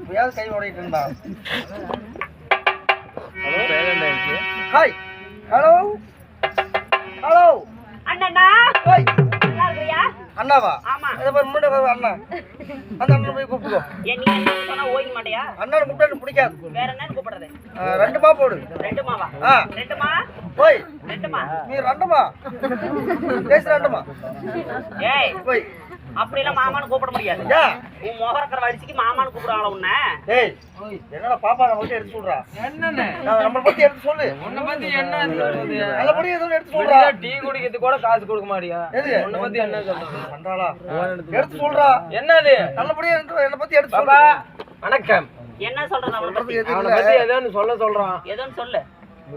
இப்பயாவது கை ஓடிட்டு இருந்தா ஹாய். ஹலோ. ஹலோ. அண்ணா ஹாய். நல்லா இருக்கிறியா? அண்ணாவா? ஆமா. இதை பாரு, முன்னாடி வர அண்ணா. அந்த அண்ணன் போய் கூப்பிடுவோம் என்ன ஓய்க்க மாட்டியா? அண்ணன் கூப்பிட்டா பிடிக்காது. வேற என்னன்னு கூப்பிடுறது? ரெண்டு மா போடு. ரெண்டு மாவா? ஆ. ரெண்டு மா? நீ ரெண்டுமா? பேசு ரெண்டுமா? ஏய் போய். அப்படி எல்லாம் மாமான்னு கூப்பிட முடியாது. உன் முகரக்கிற வயசுக்கு மாமான்னு கூப்பிடுவாங்களா உன்ன? ஏய் என்னடா பாப்பா நம்ம பத்தி எடுத்து சொல்றா? நான் நம்ம பத்தி எடுத்து சொல்லு. உன்னை பத்தி என்ன நல்லபடியா எதுவும் எடுத்து சொல்றா? டீ குடிக்கிறதுக்கு கூட காசு கொடுக்க மாட்டியா? உன்னை பத்தி என்ன சொல்றது? பண்றாளா? எடுத்து சொல்றா. என்னது? நல்லபடியா என்னை பத்தி எடுத்து பாப்பா சொல்லு. வணக்கம். என்ன சொல்றது அவளை பத்தி? எதுவும் அவனை. பத்தி ஏதோன்னு சொல்ல சொல்றான். எதுன்னு சொல்லு.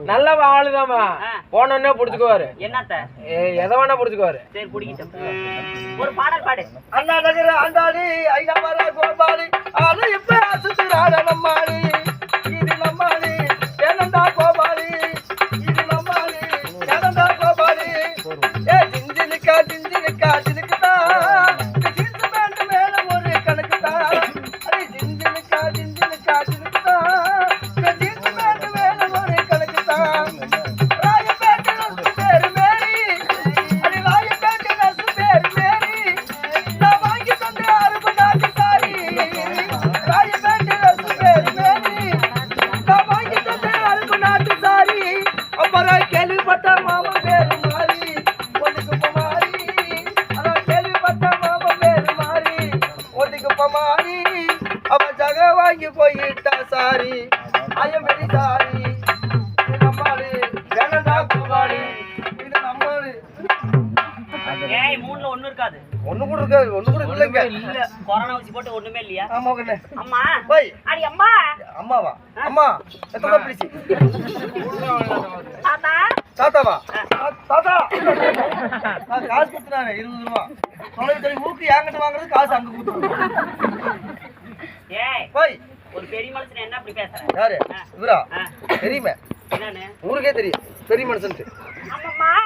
நல்ல ஆளுதாம்மா ஆ. போனோடனே புடிச்சுக்குவாரு. என்னத்த? எதை வேணா புடிச்சுக்குவாரு. சரி குடிக்கிட்டோம் ஒரு பாடல் பாடு. அண்ணா நகர ஆண்டாடி ஐயப்பர கோபாலி ஆளு இப்ப சுத்துறாட நம்மாளி மாறி அவன் ஜக வாங்கி போயிட்டா சாரி. I'm very sorry. நம்மாளு. கோபாலி இது நம்மாளு. ஏய் மூணுல ஒண்ணு இருக்காது. ஒண்ணு கூட இருக்காது. ஒண்ணு கூட இல்லைங்க. இல்ல. கொரோனா ஊசி போட்டு ஒண்ணுமே இல்லையா? ஆமா கண்ணே அம்மா. போய். அடி அம்மா. அம்மாவா? அம்மா எத்தனை பிடிச்சி தாத்தாவா? காசு கொடுத்துனாரு இருபது ரூபா. தொலைவு தொலை ஊருக்கு என்கிட்ட வாங்குறது காசு அங்க கொடுத்துருவோம். போய். ஒரு பெரிய மனுஷன் என்ன அப்படி பேசுற? யாரு? இவரா? தெரியுமே ஊருக்கே தெரியும். பெரிய ஆமாம்மா.